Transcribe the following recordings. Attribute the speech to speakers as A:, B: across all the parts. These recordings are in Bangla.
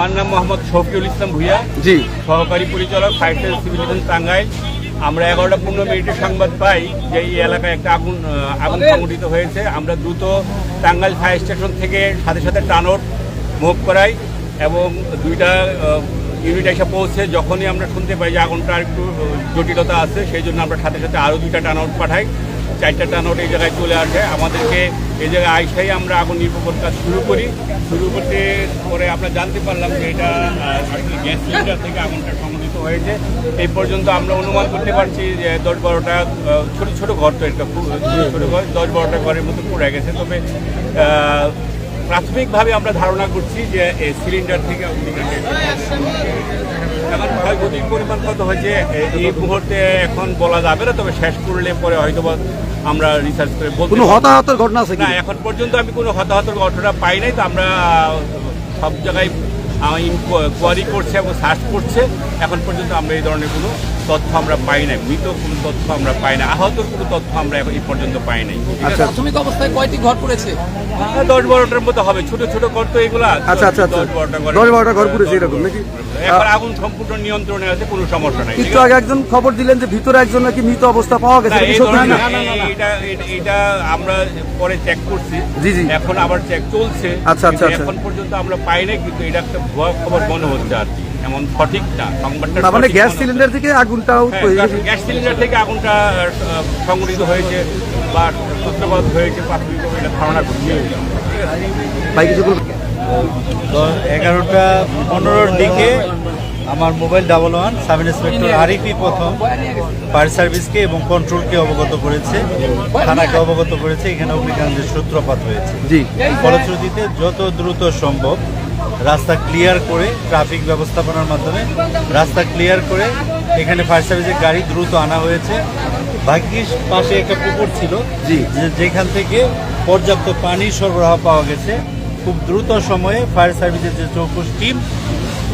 A: আমার নাম মোহাম্মদ শফিউল ইসলাম ভুইয়া।
B: জি।
A: সহকারী পরিচালক fire service civil defence Tangail. আমরা এগারোটা পনেরো মিনিটের সংবাদ পাই যে এই এলাকায় একটা আগুন আগুন সংঘটিত হয়েছে। আমরা দ্রুত টাঙ্গাইল ফায়ার স্টেশন থেকে সাথে সাথে টানোর মুভ করাই এবং দুইটা ইউনিট এসে পৌঁছে যখনই আমরা শুনতে পাই যে আগুনটা একটু জটিলতা আছে সেই জন্য আমরা সাথে সাথে আরও দুইটা টানআউট পাঠাই। চারটা টানআউট এই জায়গায় চলে আসে। আমাদেরকে এই জায়গায় আইসাই আমরা আগুন নির্ভর কাজ শুরু করি। শুরু করতে পরে আমরা জানতে পারলাম যে এটা গ্যাস সিলিন্ডার থেকে আগুনটা সংঘটিত হয়েছে। এই পর্যন্ত আমরা অনুমান করতে পারছি যে দশ বারোটা ছোটো ছোটো ঘর তো এটা খুব, ছোটো ঘর, দশ বারোটা ঘরের মধ্যে পড়ে গেছে। তবে প্রাথমিকভাবে আমরা ধারণা করছি যে এই সিলিন্ডার থেকে অগ্নিকাণ্ডের এখন ক্ষয়ক্ষতির পরিমাণ কত হয়েছে এই মুহূর্তে এখন বলা যাবে না তবে শেষ করলে পরে হয়তো আমরা রিসার্চ করে
B: কোনো হতাহতের ঘটনা আছে
A: না এখন পর্যন্ত আমি কোনো হতাহতের ঘটনা পাই নাই তো আমরা সব জায়গায় কোয়ারি করছে এবং সার্চ করছে এখন পর্যন্ত আমরা এই ধরনের কোনো তথ্য আমরা পাই নাই মৃত কোনো তথ্য আমরা পাই না আহতর কোনো তথ্য আমরা এখন এই পর্যন্ত পাই নাই।
B: আচ্ছা।
C: প্রাথমিক অবস্থায় কয়টি ঘর পড়েছে?
A: দশ বারোটার মতো হবে ছোট ছোট ঘর তো এগুলা
B: আচ্ছা আচ্ছা আচ্ছা।
A: দশ বারোটা ঘর
B: দশ বারোটা ঘর পুড়েছে এরকম নাকি?
A: এখন আগুন সম্পূর্ণ নিয়ন্ত্রণে আছে কোনো সমস্যা নাই।
B: একটু আগে একজন খবর দিলেন যে ভিতরে একজন নাকি মৃত অবস্থা পাওয়া গেছে এটা-
A: এটা আমরা পরে চেক করছি।
B: জি, জি।
A: এখন আবার চেক চলছে।
B: আচ্ছা, আচ্ছা, আচ্ছা।
A: এখন পর্যন্ত আমরা পাই নাই কিন্তু এটা একটা ভুয়া খবর মনে হচ্ছে আর কি। এমন সঠিক না সংবাদটা
B: মানে গ্যাস সিলিন্ডার থেকে আগুনটা। হয়ে
A: হ্যাঁ, গ্যাস সিলিন্ডার থেকে আগুনটা সংঘটিত হয়েছে বা সূত্রপাত হয়েছে প্রাথমিকভাবে এটা ধারণা করছি
B: ভাই কিছু
D: এগারোটা পনেরোর দিকে আমার mobile double one sub inspector Arifi প্রথম ফায়ার সার্ভিসকে এবং কন্ট্রোলকে অবগত করেছে থানাকে অবগত করেছে এখানে অগ্নিকাণ্ডের সূত্রপাত হয়েছে।
B: জি।
D: ফলশ্রুতিতে যত দ্রুত সম্ভব রাস্তা ক্লিয়ার করে ট্রাফিক ব্যবস্থাপনার মাধ্যমে রাস্তা ক্লিয়ার করে এখানে ফায়ার সার্ভিসের গাড়ি দ্রুত আনা হয়েছে। ভাগ্যিস পাশে একটা পুকুর ছিল
B: জি।
D: যেখান থেকে পর্যাপ্ত পানি সরবরাহ পাওয়া গেছে। খুব দ্রুত সময়ে ফায়ার সার্ভিসের যে চৌকুশ টিম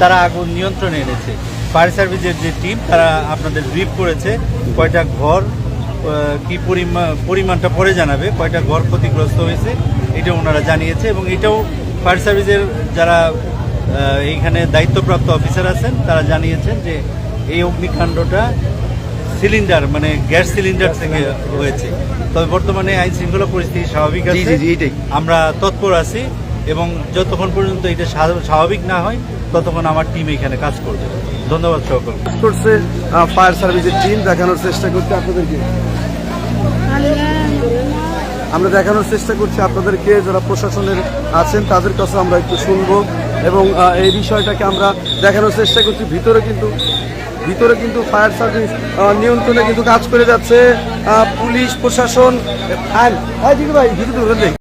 D: তারা আগুন নিয়ন্ত্রণে এনেছে। ফায়ার সার্ভিসের যে টিম তারা আপনাদের ব্রিফ করেছে কয়টা ঘর কি পরিমাণ পরিমাণটা পরে জানাবে কয়টা ঘর ক্ষতিগ্রস্ত হয়েছে এটা ওনারা জানিয়েছে এবং এটাও ফায়ার সার্ভিসের যারা এইখানে দায়িত্বপ্রাপ্ত অফিসার আছেন তারা জানিয়েছেন যে এই অগ্নিকাণ্ডটা সিলিন্ডার মানে গ্যাস সিলিন্ডার থেকে হয়েছে। তবে বর্তমানে আইন শৃঙ্খলা পরিস্থিতি স্বাভাবিক আছে। আমরা তৎপর আছি এবং যতক্ষণ পর্যন্ত এটা স্বাভাবিক না হয় ততক্ষণ আমার টিম এখানে কাজ করবে। ধন্যবাদ সকল
B: করছে ফায়ার সার্ভিসের টিম দেখানোর চেষ্টা করছে আপনাদেরকে। আমরা দেখানোর চেষ্টা করছি আপনাদেরকে, যারা প্রশাসনের আছেন তাদের কাছে আমরা একটু শুনব এবং এই বিষয়টাকে আমরা দেখানোর চেষ্টা করছি ভিতরে কিন্তু ভিতরে কিন্তু ফায়ার সার্ভিস নিয়ন্ত্রণে কিন্তু কাজ করে যাচ্ছে পুলিশ, প্রশাসন আইন ভাই, ভিতরে।